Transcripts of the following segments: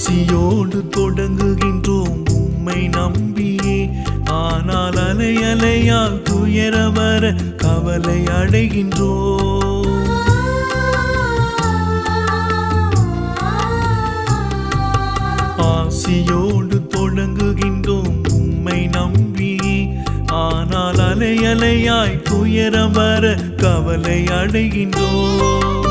ஆசியோடு தொடங்குகின்றோம். உம்மை நம்பியே. ஆனால் அலை அலையால் துயர வர கவலை அடைகின்றோம். ஆசியோடு தொடங்குகின்றோம். உம்மை நம்பியே. ஆனால் அலை அலையாய் துயர வர கவலை அடைகின்றோம்.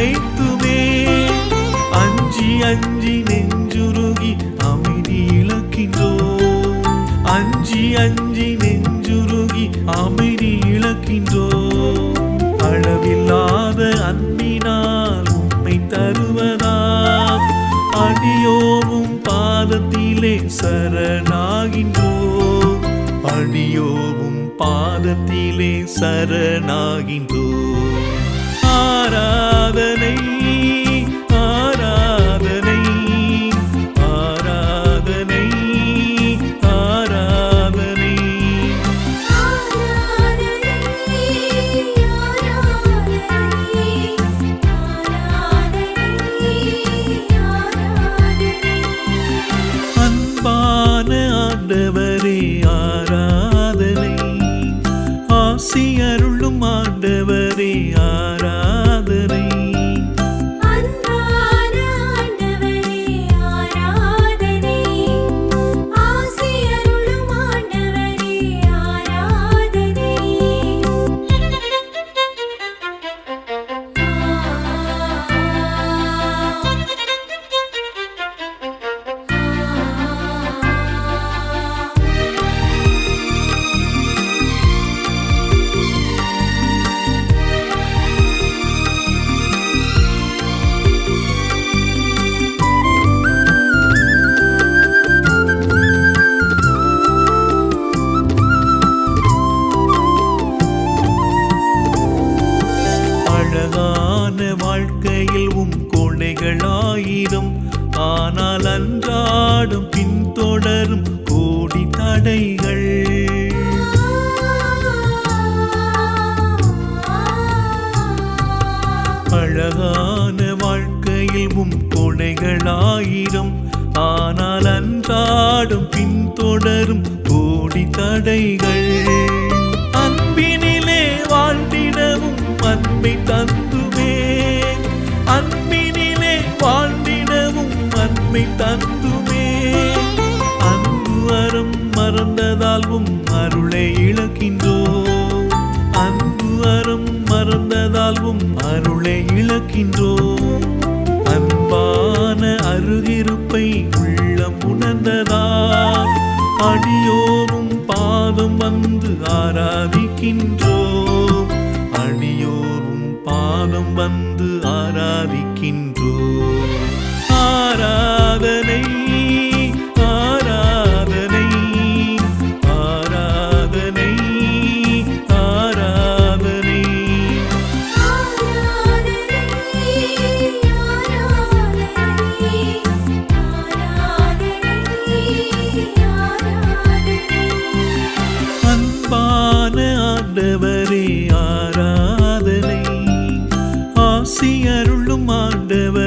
அரவணைத்துமே அஞ்சி அஞ்சி நெஞ்சுருகி அமைதி இழக்கின்றோம் அஞ்சி அஞ்சி நெஞ்சுருகி அமைதி இழக்கின்றோம் அளவில்லாத அன்பினால் உண்மை தருவதாம். அடியோவும் பாதத்திலே சரணாகின்றோம் அடியோவும் பாதத்திலே சரணாகின்றோம் ஆராதனை ஆயிரம். ஆனால் அன்றாடும் பின்தொடரும் கோடி தடைகள். அன்பினிலே வாழ்ந்திடவும் அன்பை தந்துமே. அன்பினிலே வாழ்ந்திடவும் அன்பை தந்துமே. அன்பு அறம் மறந்ததால்வும் அருளை இழக்கின்றோம். அன்பு அறம் மறந்ததால்வும் அருளை இழக்கின்றோம். அருகிருப்பை உள்ளம் உணர்ந்ததால் அடியோரும் பாதம் வந்து ஆராதிக்கின்றோம். அடியோரும் பாதம் வந்து ஆசி அருளும் ஆண்டவர்.